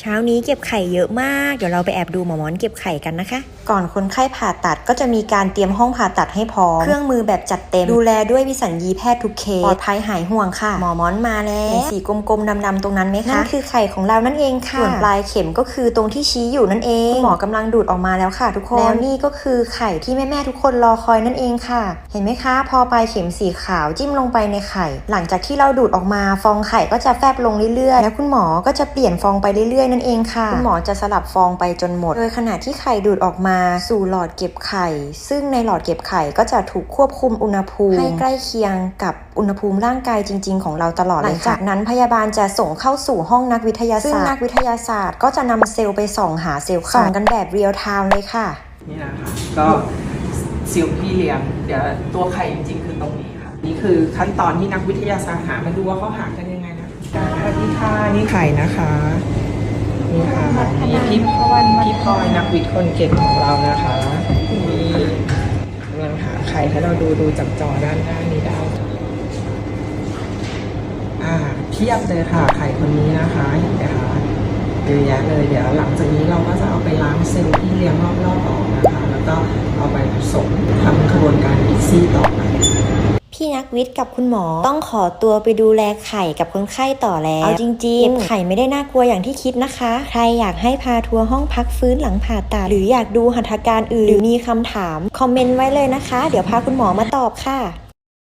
เช้านี้เก็บไข่เยอะมาก เดี๋ยวเราไปแอบดูหมอมอนเก็บไข่กันนะคะ ก่อนคนไข้ผ่าตัดก็จะมีการเตรียมห้องผ่าตัดให้พร้อม เครื่องมือแบบจัดเต็ม ดูแลด้วยวิสัญญีแพทย์ทุกเคส ปลอดภัยหายห่วงค่ะ หมอมอนมาแล้วเห็นสีกลมๆดำๆตรงนั้นไหมคะ นั่นคือไข่ของเรานั่นเองค่ะ ส่วนปลายเข็มก็คือตรงที่ชี้อยู่นั่นเองคุณหมอกำลังดูดออกมาแล้วค่ะทุกคน แล้วนี่ก็คือไข่ที่แม่ๆทุกคนรอคอยนั่นเองค่ะ เห็นไหมคะ พอปลายเข็มสีขาวจิ้มลงไปในไข่ หลังจากที่เราดูดออกมา ฟองไข่ก็จะแฟบลงเรื่อยๆ แล้วคุณหมอก็จะเปลี่ยนฟองไปเรื่อยๆนั่นเองค่ะ คุณหมอจะสลับฟองไปจนหมด โดยขณะที่ไข่ดูดออกมา สู่หลอดเก็บไข่ ซึ่งในหลอดเก็บไข่ก็จะถูกควบคุมอุณหภูมิ ให้ใกล้เคียงกับอุณหภูมิร่างกายจริง ๆ ของเราตลอดหลังจากนั้นพยาบาลจะส่งเข้าสู่ห้องนักวิทยาศาสตร์ซึ่งนักวิทยาศาสตร์ก็จะนำเซลล์ไปส่องหาเซลล์ส่องกันแบบเรียลไทม์เลยค่ะ นี่นะคะก็ซิลพี่เลี้ยงเดี๋ยวตัวไข่จริงๆคือตรงนี้ค่ะ นี่คือขั้นตอนที่นักวิทยาศาสตร์หามาดูว่าเขาหากันยังไงนะสวัสดีค่ะนี่ไข่นะคะ นี่ค่ะนี่พี่พี่พลอยนักวิทย์คนเก่งของเรานะคะนี่กำลังหาไข่ให้เราดูดูจากจอด้านหน้านี้ได้อ่าเทียบเลยค่ะไข่คนนี้นะคะเห็นไหมคะเยอะแยะเลยเดี๋ยวหลังจากนี้เราก็จะเอาไปล้างเซลล์ที่เลี้ยงรอบๆออกนะคะ แล้วก็เอาไปผสมทำกระบวนการอีซี่ต่อไป พี่นักวิทย์กับคุณหมอ ต้องขอตัวไปดูแลไข่กับคนไข้ต่อแล้ว เอาจริงๆเก็บไข่ไม่ได้น่ากลัวอย่างที่คิดนะคะ ใครอยากให้พาทัวร์ห้องพักฟื้นหลังผ่าตัด หรืออยากดูหัตถการอื่นหรือมีคำถาม คอมเมนต์ไว้เลยนะคะ เดี๋ยวพาคุณหมอมาตอบค่ะ